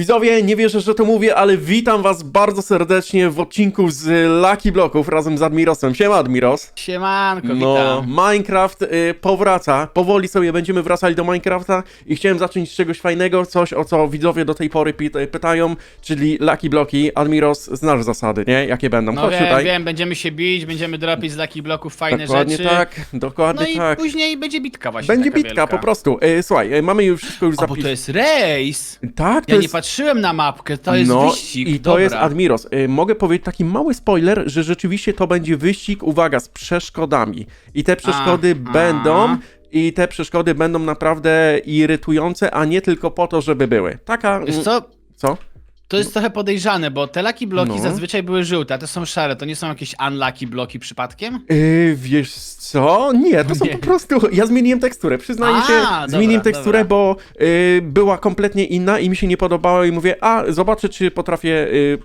Widzowie, nie wierzę, że to mówię, ale witam was bardzo serdecznie w odcinku z Lucky Blocków razem z Admirosem. Siema Admiros. Siemanko, No, witam. Minecraft y, powraca. Powoli sobie będziemy wracali do Minecrafta i chciałem zacząć z czegoś fajnego, coś o co widzowie do tej pory py pytają, czyli Lucky Bloki. Admiros, znasz zasady, nie? Jakie będą? No Chodź wiem, tutaj. wiem, będziemy się bić, będziemy dropić z Lucky Bloków fajne dokładnie rzeczy. tak, dokładnie No i tak. później będzie bitka właśnie Będzie taka bitka wielka. po prostu. Y, słuchaj, y, mamy już wszystko już bo to zapisane. jest rejs. Tak, to Ja nie jest... patrzyłem na mapkę, to jest no, wyścig. I to Dobra. jest Admiros. Y, mogę powiedzieć taki mały spoiler, że rzeczywiście to będzie wyścig, uwaga, z przeszkodami. I te przeszkody A, będą. a. I te przeszkody będą naprawdę irytujące, a nie tylko po to, żeby były. Taka. Wiesz co? Co? To jest trochę podejrzane, bo te Lucky Bloki No. zazwyczaj były żółte, a te są szare. To nie są jakieś unlucky bloki przypadkiem? Yy, wiesz co? Nie, to są Nie. po prostu. Ja zmieniłem teksturę. Przyznaję A, się, dobra, zmieniłem teksturę, dobra. bo yy, była kompletnie inna i mi się nie podobała i mówię, a zobaczę, czy potrafię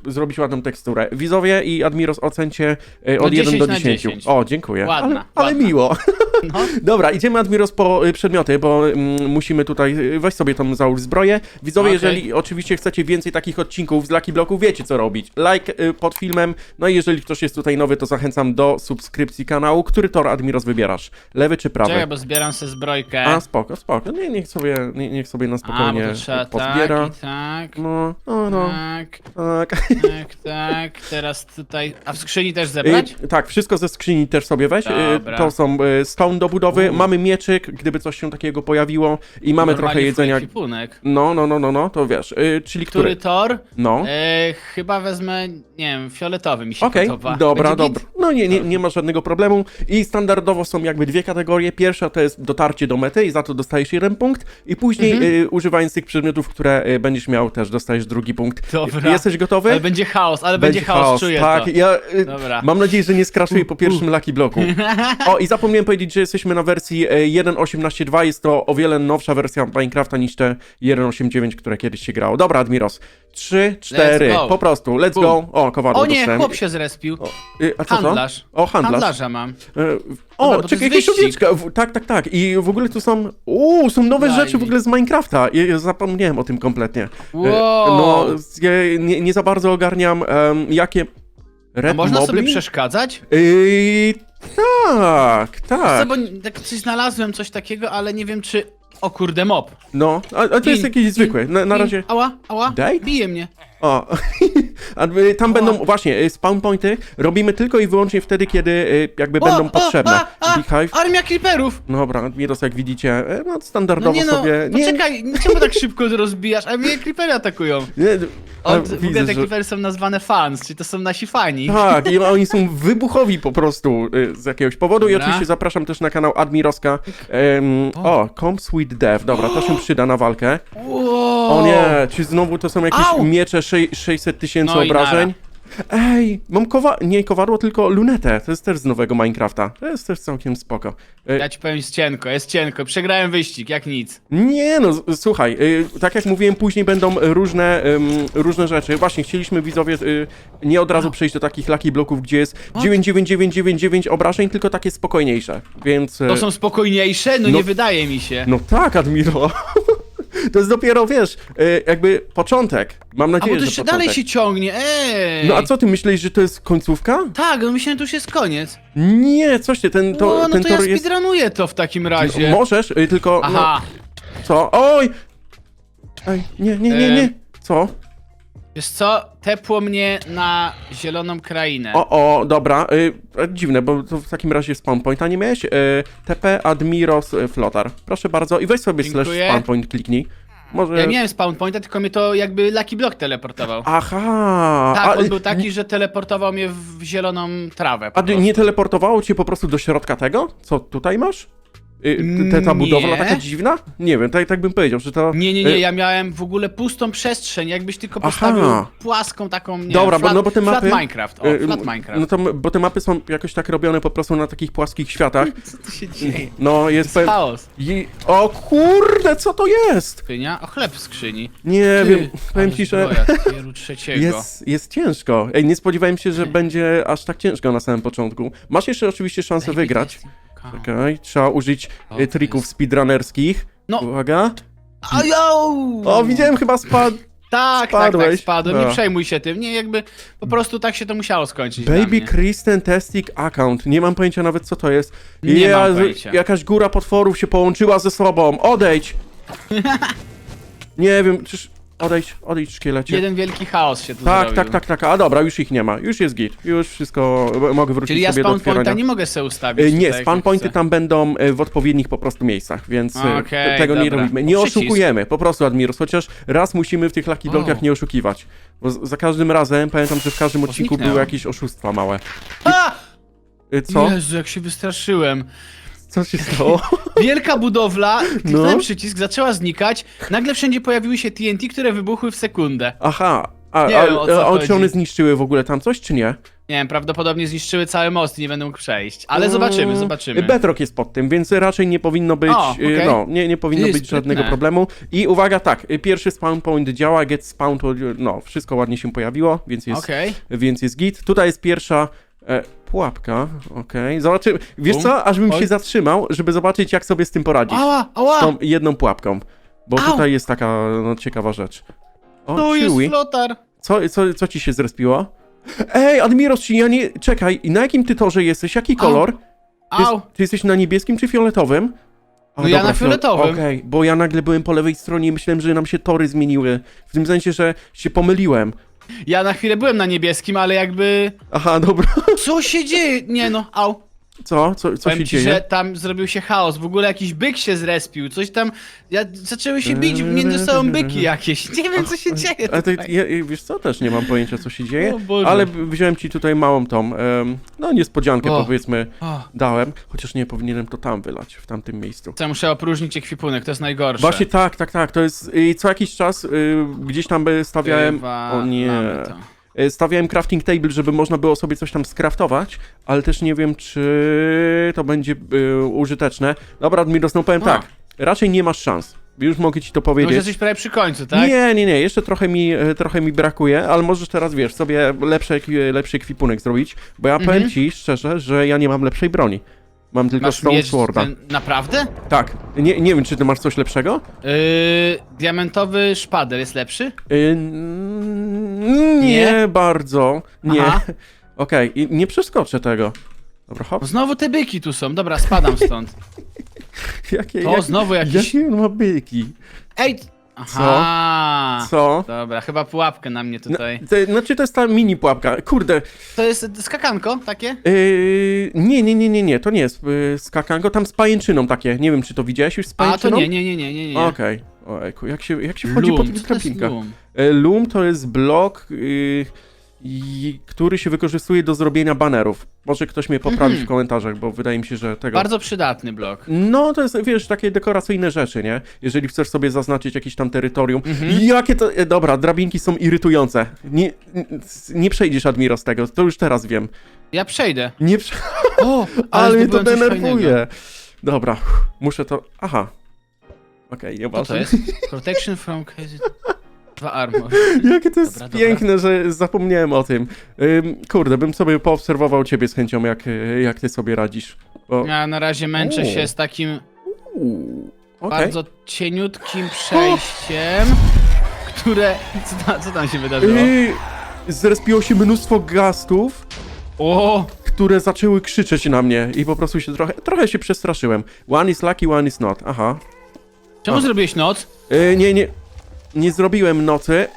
yy, zrobić ładną teksturę. Widzowie i Admiros ocencie yy, No od 1 do 10 na 10. 10. O, dziękuję. Ładna, ale, ale ładna. miło. No. Dobra, idziemy Admiros po y, przedmioty, bo mm, musimy tutaj, y, weź sobie tą załóż zbroję. Widzowie, Okej. jeżeli oczywiście chcecie więcej takich odcinków z Lucky Blocków, wiecie co robić. Like y, pod filmem, no i jeżeli ktoś jest tutaj nowy, to zachęcam do subskrypcji kanału. Który tor Admiros wybierasz? Lewy czy prawy? Czekaj, bo zbieram sobie zbrojkę. A, spoko, spoko. Nie, niech sobie, nie, niech sobie na A, spokojnie bo to trzeba pozbiera. tak i tak. No, no, no, Tak, tak. tak, tak. Teraz tutaj. A w skrzyni też zebrać? Y, tak, wszystko ze skrzyni też sobie weź. Y, Dobra. to są y, do budowy. Mamy mieczyk, gdyby coś się takiego pojawiło. I mamy Normalnie trochę jedzenia. twój ekwipunek. No, no, no, no, no, to wiesz. Y, czyli który? Który tor? No. E, chyba wezmę, nie wiem, fioletowy mi się Okej, podoba. dobra, Będzie dobra. git? No nie, nie, nie ma żadnego problemu. I standardowo są jakby dwie kategorie. Pierwsza to jest dotarcie do mety i za to dostajesz jeden punkt. I później Mhm. y, używając tych przedmiotów, które y, będziesz miał, też dostajesz drugi punkt. Dobra. Jesteś gotowy? Ale będzie chaos, ale będzie, chaos, czuję tak. to. Ja y, Dobra. mam nadzieję, że nie skraszuję po pierwszym Lucky Bloku. O, i zapomniałem powiedzieć, jesteśmy na wersji y, 1.18.2. Jest to o wiele nowsza wersja Minecrafta niż te 1.8.9, które kiedyś się grało. Dobra, Admiros. 3, 4, go. po prostu. Let's Bum. go. O, kowadło O nie, dostałem. chłop się zrespił. Y, A co Handlarz. to? O, handlarz. Handlarza mam. E, Dobra, O, bo to czekaj, jest jakieś wyścig. owieczka. W- Tak, tak, tak. I w ogóle tu są. Uuu, są nowe Daj rzeczy w mi. ogóle z Minecrafta. Ja, ja zapomniałem o tym kompletnie. E, Wow. No, z- ja nie, nie za bardzo ogarniam, em, jakie. A Red można sobie Moblin? przeszkadzać? Yy, tak, tak. bo tak coś znalazłem, coś takiego, ale nie wiem czy... O kurde, mob. No, a, a to jest In, jakiś zwykły. Na, na In. razie. Ała, ała, Daj? bije mnie. O, a y, tam będą właśnie y, spawn pointy. Robimy tylko i wyłącznie wtedy, kiedy y, jakby O, będą o, potrzebne. A, a, Beehive. armia creeperów! Dobra, Miros, jak widzicie, e, no No standardowo nie no, sobie. Nie, poczekaj, czemu tak szybko rozbijasz? A mnie creepery atakują. nie, a On, w ogóle widzę, te że... creepery są nazwane fans, czyli to są nasi fani. Tak, i oni są wybuchowi po prostu y, z jakiegoś powodu. I Dobra. oczywiście zapraszam też na kanał Admiroska. Em, o, Comes with Death. Dobra, to się przyda na walkę. Wow. O nie, czy znowu to są jakieś Au! miecze 600 tysięcy No i obrażeń? Ej, mam kowa... nie kowadło, tylko lunetę. To jest też z nowego Minecrafta. To jest też całkiem spoko. E, Ja ci powiem, jest cienko, jest cienko. Przegrałem wyścig, jak nic. Nie no, słuchaj, y, tak jak mówiłem, później będą różne, ym, różne rzeczy. Właśnie, chcieliśmy widzowie y, nie od razu przejść do takich lucky bloków, gdzie jest 99999 obrażeń, tylko takie spokojniejsze, więc... y, To są spokojniejsze? No, no- nie wydaje mi się. No tak, Admiro. To jest dopiero, wiesz, y, jakby początek. Mam A nadzieję, bo to że jeszcze początek. dalej się ciągnie, ej! No a co, ty myślisz, że to jest końcówka? Tak, no myślałem, że to już jest koniec. Nie, coś ty, ten, to, To, no ten to ja tor jest... speedrunuję to w takim razie. Możesz, y, tylko... Aha, No, co? Oj! Ej, nie, nie, nie, nie. Em. Co? Wiesz co? Tepło mnie na zieloną krainę. O, o, dobra, y, e, dziwne, bo to w takim razie spawn pointa nie miałeś. Y, TP Admiros y, Flotar. Proszę bardzo i weź sobie slash Dziękuję. spawn point kliknij. Może... Ja nie miałem spawn pointa, tylko mnie to jakby Lucky Block teleportował. Aha! tak, on był taki, że teleportował mnie w zieloną trawę. po A ty prostu. nie teleportowało cię po prostu do środka tego? Co tutaj masz? Y, ta Nie. budowla taka dziwna? Nie wiem, tak, tak bym powiedział, że to... Nie, nie, nie, y, ja miałem w ogóle pustą przestrzeń, jakbyś tylko Aha. postawił płaską taką, nie Dobra, wiem, bo, flat, no bo te flat mapy... Minecraft, o, y, flat Minecraft. No to, m- bo te mapy są jakoś tak robione po prostu na takich płaskich światach. Co tu się dzieje? No, jest... pe- Chaos. I... O kurde, co to jest? Skrzynia? O, chleb w skrzyni. Nie Ty, wiem, powiem ale ci, że... zbroja tieru trzeciego. Jest, jest ciężko. Ej, nie spodziewałem się, że będzie aż tak ciężko na samym początku. Masz jeszcze oczywiście szansę wygrać. Okej, trzeba użyć y, trików speedrunnerskich. No. Uwaga. Ajo! O, widziałem chyba spadł. Tak, tak, tak, Spadłeś? spadłem. No. Nie przejmuj się tym. Nie, jakby po prostu tak się to musiało skończyć. dla Baby mnie. Kristen Testing Account. Nie mam pojęcia nawet co to jest. Nie mam pojęcia. Jakaś góra potworów się połączyła ze sobą. Odejdź! nie wiem, czyż... Odejdź, odejdź szkielecie. Jeden wielki chaos się tu Tak, zrobił. tak, tak, tak. A dobra, już ich nie ma. Już jest git. Już wszystko mogę wrócić Czyli ja sobie do spawn pointa otwierania. nie mogę sobie ustawić. Y, Nie, tutaj, spawn jak pointy chcę. tam będą y, w odpowiednich po prostu miejscach, więc y, Okej, tego nie dobra. robimy. Nie Przycisk. oszukujemy, po prostu Admiros, chociaż raz musimy w tych Lucky O. nie oszukiwać. Bo z- za każdym razem, pamiętam, że w każdym odcinku zniknęło. były jakieś oszustwa małe. A! Y, Co? Jezu, jak się wystraszyłem. Co się stało? Wielka budowla, kliknąłem No. przycisk, zaczęła znikać, nagle wszędzie pojawiły się TNT, które wybuchły w sekundę. Aha, a, Nie a, wiem, o co a, a czy one zniszczyły w ogóle tam coś, czy nie? Nie wiem, prawdopodobnie zniszczyły cały most i nie będę mógł przejść. Ale zobaczymy, Mm, zobaczymy. Bedrock jest pod tym, więc raczej nie powinno być, O, y, okej. no, nie, nie powinno Ty, być żadnego sprytne. problemu. I uwaga, tak, y, pierwszy spawn point działa, get spawn to, no, wszystko ładnie się pojawiło, więc jest, Okej. więc jest git. Tutaj jest pierwsza e, pułapka, okej, zobaczymy. Wiesz Bum. co, aż bym Oj. się zatrzymał, żeby zobaczyć, jak sobie z tym poradzić. Ała, Z ała! tą jedną pułapką, bo Au. tutaj jest taka, no, ciekawa rzecz. O, To jest Chewie. flotar. Co, co, co ci się zrespiło? Ej, Admiros, czy ja nie... Czekaj, na jakim ty torze jesteś? Jaki kolor? Ty, jest- Au! ty jesteś na niebieskim czy fioletowym? A, No ja na fiole- fioletowym. Okej, bo ja nagle byłem po lewej stronie i myślałem, że nam się tory zmieniły. W tym sensie, że się pomyliłem. Ja na chwilę byłem na niebieskim, ale jakby... Aha, dobra. Co się dzieje? Nie no, au. Co? Co, co Powiem się ci, dzieje? że tam zrobił się chaos. W ogóle jakiś byk się zrespił, coś tam... Ja, zaczęły się bić między sobą byki jakieś. Nie wiem, co się dzieje A ty, tutaj. ja, wiesz co, też nie mam pojęcia, co się dzieje, O Boże. ale b- wziąłem ci tutaj małą tą, em, no niespodziankę O. powiedzmy, O, dałem, chociaż nie powinienem to tam wylać, w tamtym miejscu. co, muszę opróżnić ekwipunek, to jest najgorsze. Właśnie tak, tak, tak. To jest y, co jakiś czas y, gdzieś tam by stawiałem. Chyba O nie. to. Y, Stawiałem crafting table, żeby można było sobie coś tam skraftować, ale też nie wiem, czy to będzie y, użyteczne. Dobra, Admiros, no powiem A. tak. Raczej nie masz szans. Już mogę ci to No już powiedzieć. jesteś prawie przy końcu, tak? Nie, nie, nie, jeszcze trochę mi, e, trochę mi brakuje, ale możesz teraz, wiesz, sobie lepszy, lepszy ekwipunek zrobić, bo ja powiem Mhm. ci szczerze, że ja nie mam lepszej broni. Mam tylko Masz Stone miecz Sworda. ten... Naprawdę? Tak, nie, nie wiem, czy ty masz coś lepszego? Yy, diamentowy szpader jest lepszy? Y, n- nie, Nie? bardzo. Nie. Aha. Okej, i nie przeskoczę tego. Dobra, hop. No znowu te byki tu są, dobra, spadam stąd. Jakie, To jak, znowu jakiś... jakie on ma byki? Ej! Aha! Co? Dobra, chyba pułapkę na mnie No, tutaj. to, znaczy to jest ta mini pułapka. Kurde. To jest skakanko takie? Yy, nie, nie, nie, nie, nie, to nie jest yy, skakango, tam z pajęczyną takie. Nie wiem, czy to widziałeś już z A, to pajęczyną? nie, nie, nie, nie, nie, nie. Okej. Ojejku, jak się, jak się wchodzi po Loom, tych co to jest trafinkach? loom? E, Loom to jest blok, y, i, który się wykorzystuje do zrobienia banerów. Może ktoś mnie poprawi Mhm. w komentarzach, bo wydaje mi się, że tego... Bardzo przydatny blok. No, to jest, wiesz, takie dekoracyjne rzeczy, nie? Jeżeli chcesz sobie zaznaczyć jakieś tam terytorium. Mhm. Jakie to... e, Dobra, drabinki są irytujące. Nie, nie przejdziesz, Admiro, z tego, to już teraz wiem. Ja przejdę. Nie prze... O, Ale mnie to denerwuje. Dobra, muszę to... Aha. Okej, Co to nieważne. jest? Protection from... Dwa armor. Jakie to jest Dobra, dobra. piękne, że zapomniałem o tym. Ym, kurde, bym sobie poobserwował ciebie z chęcią, jak, y, jak ty sobie radzisz. Bo... Ja na razie męczę się z takim Uuu, okej. bardzo cieniutkim przejściem, które... Co co tam się wydarzyło? Yy, zrespiło się mnóstwo gastów, O! które zaczęły krzyczeć na mnie i po prostu się trochę, trochę się przestraszyłem. One is lucky, one is not. Aha. Czemu zrobiłeś noc? Nie, nie, nie zrobiłem nocy.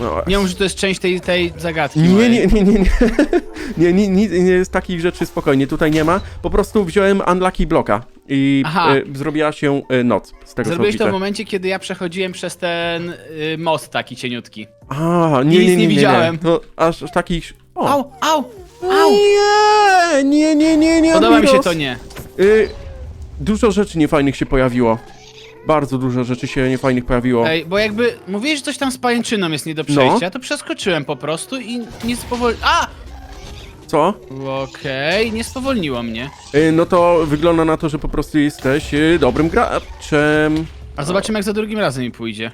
No, Nie mów, że to jest część tej, tej zagadki Nie, mojej. nie, nie, nie, nie. Nie, nie, nie, nie z takich rzeczy spokojnie, tutaj nie ma. Po prostu wziąłem unlucky bloka i Aha. e, zrobiła się e, noc z tego Zrobiłeś co to w widzę. momencie, kiedy ja przechodziłem przez ten y, most taki cieniutki. A, nie, Nic nie, nie, nie nie, widziałem. To aż aż takich... O. Au, au, au! Nie, nie, nie, nie, nie, Podoba mi się Admiros. to nie. Y, dużo rzeczy niefajnych się pojawiło. Bardzo dużo rzeczy się niefajnych pojawiło. Ej, bo jakby mówiłeś, że coś tam z pajęczyną jest nie do przejścia, ja to przeskoczyłem po prostu i nie spowol... A! Co? Okej, nie spowolniło mnie. Y, no to wygląda na to, że po prostu jesteś y, dobrym graczem. A zobaczymy jak za drugim razem mi pójdzie.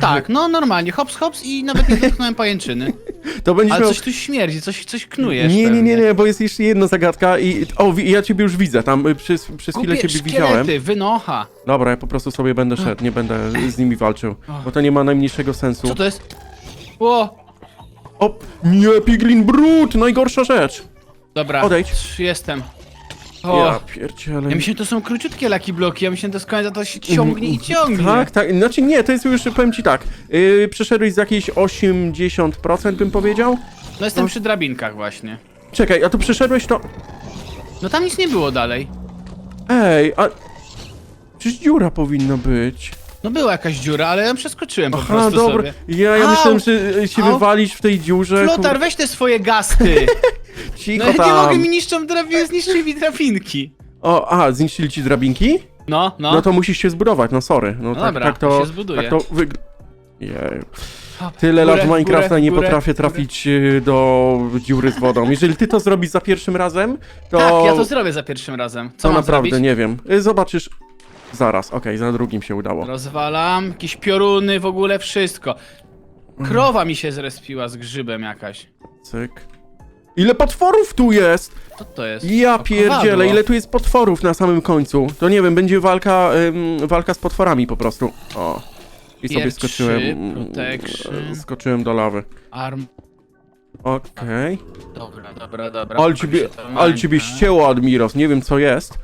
Tak, no normalnie, hops hops i nawet nie dotknąłem pajęczyny. To będziesz Ale miał... coś tu śmierdzi, coś, coś knujesz Nie, nie, pewnie. nie, nie, bo jest jeszcze jedna zagadka i... O, wi- ja ciebie już widzę, tam y, przez, przez chwilę Kupię ciebie widziałem. szkielety, wynocha. Dobra, ja po prostu sobie będę szedł, nie będę z nimi walczył, bo to nie ma najmniejszego sensu. Co to jest? O! O, nie, Piglin Brut, najgorsza rzecz. Dobra, Odejdź. jestem. O, Ja ja, pierdzielę. myślę, że to są króciutkie laki bloki, ja myślę, że to z końca to się ciągnie i ciągnie. Tak, tak, znaczy nie, to jest już, powiem ci tak, yy, przeszedłeś z jakieś 80% bym powiedział. No jestem przy drabinkach właśnie. Czekaj, a tu przeszedłeś to... No tam nic nie było dalej. Ej, a... Przecież dziura powinna być. No była jakaś dziura, ale ja przeskoczyłem po Aha, prostu dobra. sobie. Ja, ja Au! myślałem, że e, się Au! wywalisz w tej dziurze. Flotar, weź te swoje gasty! Cicho No ja nie tam. mogę, mi niszczą drabiny, zniszczyli mi drabinki. O, aha, zniszczyli ci drabinki? No, no. No, to musisz się zbudować, no sorry. No, tak, dobra, tak to, się zbuduję. Tak to wygl... Jeju. O, Tyle lat górę, w w Minecrafta górę, nie górę, potrafię górę. trafić y, do dziury z wodą. Jeżeli ty to zrobisz za pierwszym razem, to... Tak, ja to zrobię za pierwszym razem. Co to mam naprawdę zrobić? nie wiem. Y, Zobaczysz... Zaraz, okej, za drugim się udało. Rozwalam, jakieś pioruny, w ogóle wszystko. Krowa mi się zrespiła z grzybem jakaś. Cyk. Ile potworów tu jest? Co to jest? Ja O, pierdzielę, ile tu jest potworów na samym końcu. To nie wiem, będzie walka, ym, walka z potworami po prostu. O. I sobie Pierwszy, skoczyłem. mm, protection. e, Skoczyłem do lawy. Arm... Okej. Dobra, dobra, dobra. Ale ciebie, ale ścięło, Admiros, nie wiem co jest.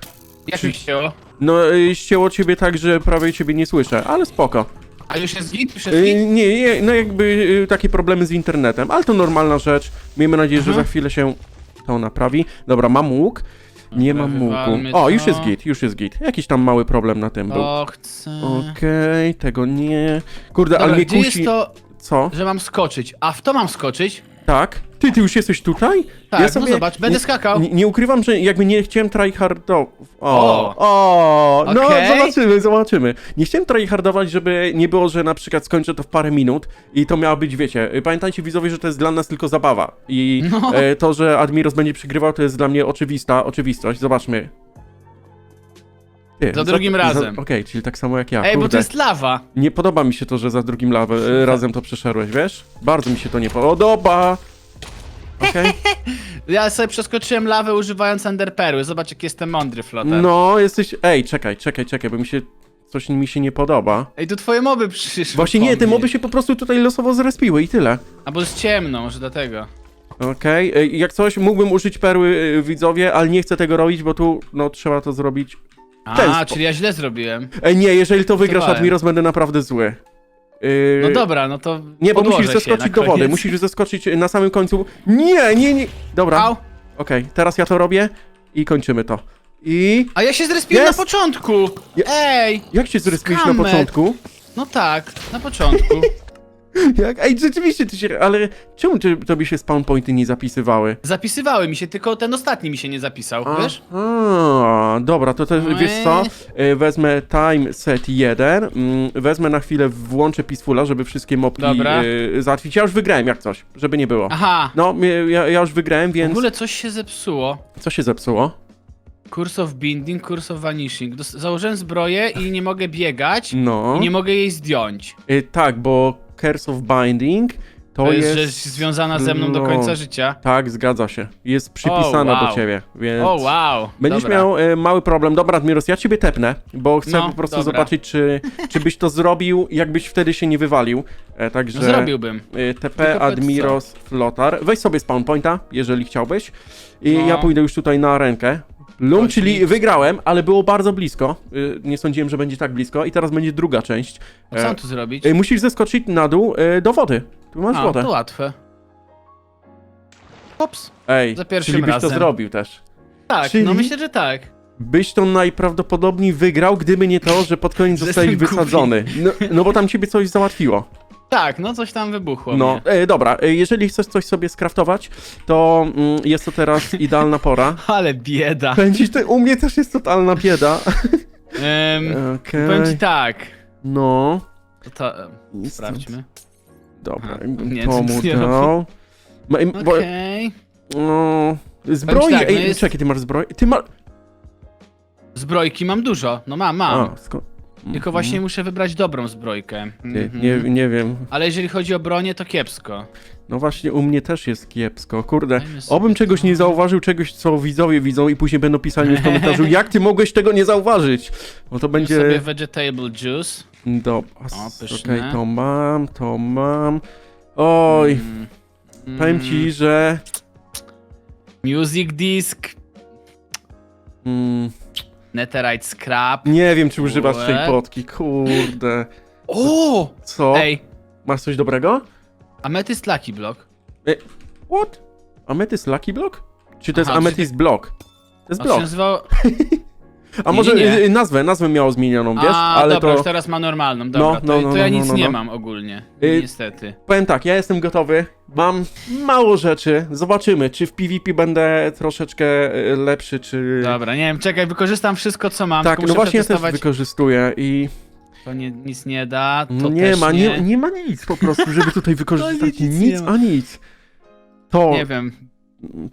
Jak mi ścięło? No, y, ścięło ciebie tak, że prawie ciebie nie słyszę, ale spoko. A już jest git? Już jest Y, git? nie, nie, no jakby y, takie problemy z internetem, ale to normalna rzecz. Miejmy nadzieję, że Mhm. za chwilę się to naprawi. Dobra, mam łuk. Nie mam łuku. wywalmy O, już to. jest git, już jest git. Jakiś tam mały problem na tym był. O, chcę... Okej, tego nie. Kurde, ale Dobra, mnie gdzie kusi. jest to, Co? że mam skoczyć? A w to mam skoczyć? Tak? Ty, ty już jesteś tutaj? Tak, no zobacz, będę nie, skakał. Nie, nie ukrywam, że jakby nie chciałem tryhardować. O, O. no Okej. zobaczymy, zobaczymy. Nie chciałem tryhardować, żeby nie było, że na przykład skończę to w parę minut i to miała być, wiecie, pamiętajcie widzowie, że to jest dla nas tylko zabawa. I No. e, to, że Admiros będzie przegrywał, to jest dla mnie oczywista oczywistość. Zobaczmy. Ty, Za drugim razem. Okej, czyli tak samo jak ja. Ej, bo kurde. to jest lawa. Nie podoba mi się to, że za drugim lawę, e, razem to przeszedłeś, wiesz? Bardzo mi się to nie podoba. Okej. Ja sobie przeskoczyłem lawę używając enderperły. Zobacz, jak jestem mądry, Flotar. No, jesteś... Ej, czekaj, czekaj, czekaj, bo mi się... Coś mi się nie podoba. Ej, tu twoje moby przyszły. Właśnie po nie, te mnie. moby się po prostu tutaj losowo zrespiły i tyle. A bo jest ciemno, może dlatego. Okej, ej, jak coś, mógłbym użyć perły e, widzowie, ale nie chcę tego robić, bo tu, no, trzeba to zrobić. A, czyli ja źle zrobiłem. Ej, nie, jeżeli to wygrasz. Admiros, będę naprawdę zły. Yy, No dobra, no to Nie, bo podłożę musisz się zeskoczyć na do wody, koniec. musisz zeskoczyć na samym końcu. Nie, nie, nie. Dobra, Au. okej, teraz ja to robię i kończymy to. I... A ja się zrespiłem Jest. na początku! Ej! Jak się zrespiłeś na Skamet. początku? No tak, na początku. Jak? Ej, rzeczywiście ty się... Ale czemu ty, tobie się spawn pointy nie zapisywały? Zapisywały mi się, tylko ten ostatni mi się nie zapisał, wiesz? A, dobra, to też, Oj. wiesz co? Y, Wezmę time set 1, mm, wezmę na chwilę, włączę Peacefula, żeby wszystkie mopki Dobra. y, załatwić. Ja już wygrałem jak coś, żeby nie było. Aha! No, mnie- ja, ja już wygrałem, W więc... ogóle coś się zepsuło. Co się zepsuło? Curse of Binding, Curse of Vanishing. Dos- założyłem zbroję i nie mogę biegać No. i nie mogę jej zdjąć. Y, tak, bo Curse of Binding to, To jest, jest... związana ze mną do no. końca życia. Tak, zgadza się. Jest przypisana wow. do ciebie, więc... O, wow! Będziesz Dobra. miał e, mały problem. Dobra, Admiros, ja ciebie tepnę, bo chcę No, po prostu dobra. zobaczyć, czy, czy byś to zrobił, jakbyś wtedy się nie wywalił. E, także No, zrobiłbym. e, TP Tylko Admiros Flotar. Weź sobie spawn pointa, jeżeli chciałbyś. I No. ja pójdę już tutaj na rękę. Lum, czyli wygrałem, ale było bardzo blisko. Y, nie sądziłem, że będzie tak blisko. I teraz będzie druga część. A co mam tu zrobić? E, musisz zeskoczyć na dół e, do wody. Tu masz A, wodę. to łatwe. Ops. Ej, za pierwszym czyli byś to razem. zrobił też. Tak, Czyli- no myślę, że tak. Byś to najprawdopodobniej wygrał, gdyby nie to, że pod koniec Że zostałeś jestem wysadzony. No, no bo tam ciebie coś załatwiło. Tak, no coś tam wybuchło No, mnie. e, dobra, e, jeżeli chcesz coś sobie skraftować, to mm, jest to teraz idealna pora. Ale bieda. Pędzisz, to u mnie też jest totalna bieda. Um, Okej. Powiem ci tak. No. To, to, em, Instant. sprawdźmy. Dobra, Aha, nie, to co mu ty nie dał. Ma, im- bo, Okej. no, zbroi, tak, no ej, jest- czekaj, ty masz zbroję? Ty masz... Zbrojki mam dużo. No mam, mam. A, skąd? Tylko właśnie muszę wybrać dobrą zbrojkę. Ty, Mhm. nie, nie wiem. Ale jeżeli chodzi o bronię, to kiepsko. No właśnie, u mnie też jest kiepsko. Kurde, Dajmy sobie obym czegoś to. nie zauważył, czegoś, co widzowie widzą i później będą pisali w komentarzu, jak ty mogłeś tego nie zauważyć? Bo to Będzie... będzie... sobie vegetable juice. Do... O, Okej, pyszne. to mam, to mam. Oj, Mm, powiem ci, że... Music Disc, Mm, Netherite Scrap. nie wiem, czy używasz tej potki, kurde. O! Co? Ej, Masz coś dobrego? Amethyst Lucky Block. What? Amethyst Lucky Block? Czy to jest Aha, Amethyst Block? To jest On się blok. nazywał... A Nie, może nie, nie. y, nazwę, nazwę miało zmienioną, wiesz? A, Ale dobra, to... już teraz ma normalną, dobra, No, to, no, no, to ja no, nic no, nie no. mam ogólnie, Y, niestety. Powiem tak, ja jestem gotowy. Mam mało rzeczy. Zobaczymy, czy w PvP będę troszeczkę y, lepszy, czy... Dobra, nie wiem, czekaj, wykorzystam wszystko, co mam, Tak, tylko no muszę właśnie ja też przetestować. wykorzystuję i To nie, nic nie da, to nie też ma, nie, nie, nie ma nic po prostu, żeby tutaj wykorzystać nic nic, nie ma. a nic. To, Nie wiem.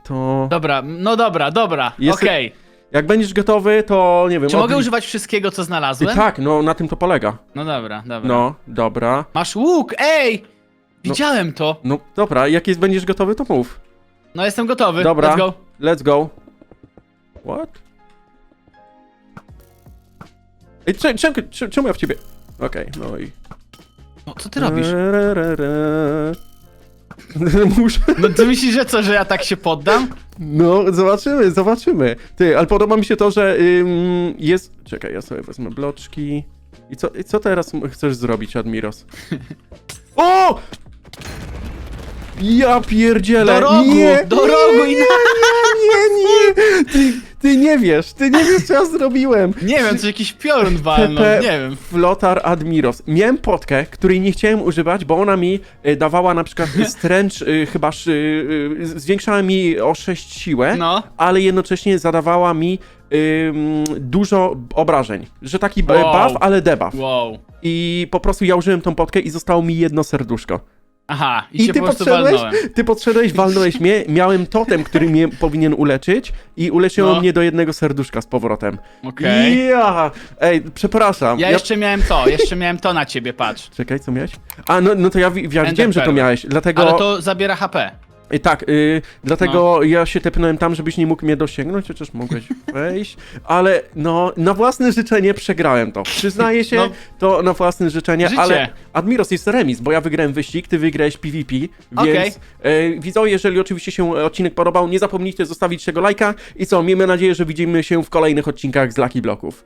to... Dobra, no dobra, dobra, Jest- okej. Jak będziesz gotowy, to nie wiem... Czy mogę odli- używać wszystkiego, co znalazłem? Tak, no na tym to polega. No dobra, dobra. No, dobra. Masz łuk, ej! Widziałem to. No dobra, jak jest, będziesz gotowy, to mów. No jestem gotowy, Dobra. let's go. Let's go. What? Ej, cze- czemu, cze- czemu ja w ciebie... Okej, no i... No, co ty robisz? Muszę... No ty myślisz, że co, że ja tak się poddam? No, zobaczymy, zobaczymy. Ty, ale podoba mi się to, że ym, jest... Czekaj, ja sobie wezmę bloczki. I co, I co teraz m- chcesz zrobić, Admiros? O! Ja pierdzielę! Do rogu, nie, do rogu i na... Nie, nie! Ty, ty nie wiesz, ty nie wiesz, co ja zrobiłem. Nie wiem, czy jakiś piorun walnął, nie wiem. Flotar Admiros. Miałem potkę, której nie chciałem używać, bo ona mi y, dawała na przykład stręcz, y, chyba y, y, zwiększała mi o 6 siłę, No. ale jednocześnie zadawała mi ym, dużo obrażeń. Że taki b- Wow. buff, ale debuff. Wow. I po prostu ja użyłem tą potkę i zostało mi jedno serduszko. Aha, i, I ty po prostu podszedłeś, walnąłem. ty podszedłeś, walnąłeś mnie, miałem totem, który mnie powinien uleczyć i uleczyło No. mnie do jednego serduszka z powrotem. Okej. Ja, ej, przepraszam. Ja jeszcze miałem to, jeszcze miałem to na ciebie, patrz. Czekaj, co miałeś? A, no, no to ja, wi- ja widziałem, że to miałeś, dlatego... Ale to zabiera HP. Y, Tak, y, dlatego ja się tepnąłem tam, żebyś nie mógł mnie dosięgnąć, chociaż mogłeś wejść, ale no, na własne życzenie przegrałem to. Przyznaję się, No. to na własne życzenie, Życie. ale Admiros jest remis, bo ja wygrałem wyścig, ty wygrałeś PvP, Okej. więc y, widzowie, jeżeli oczywiście się odcinek podobał, nie zapomnijcie zostawić tego lajka i co, miejmy nadzieję, że widzimy się w kolejnych odcinkach z Lucky Bloków.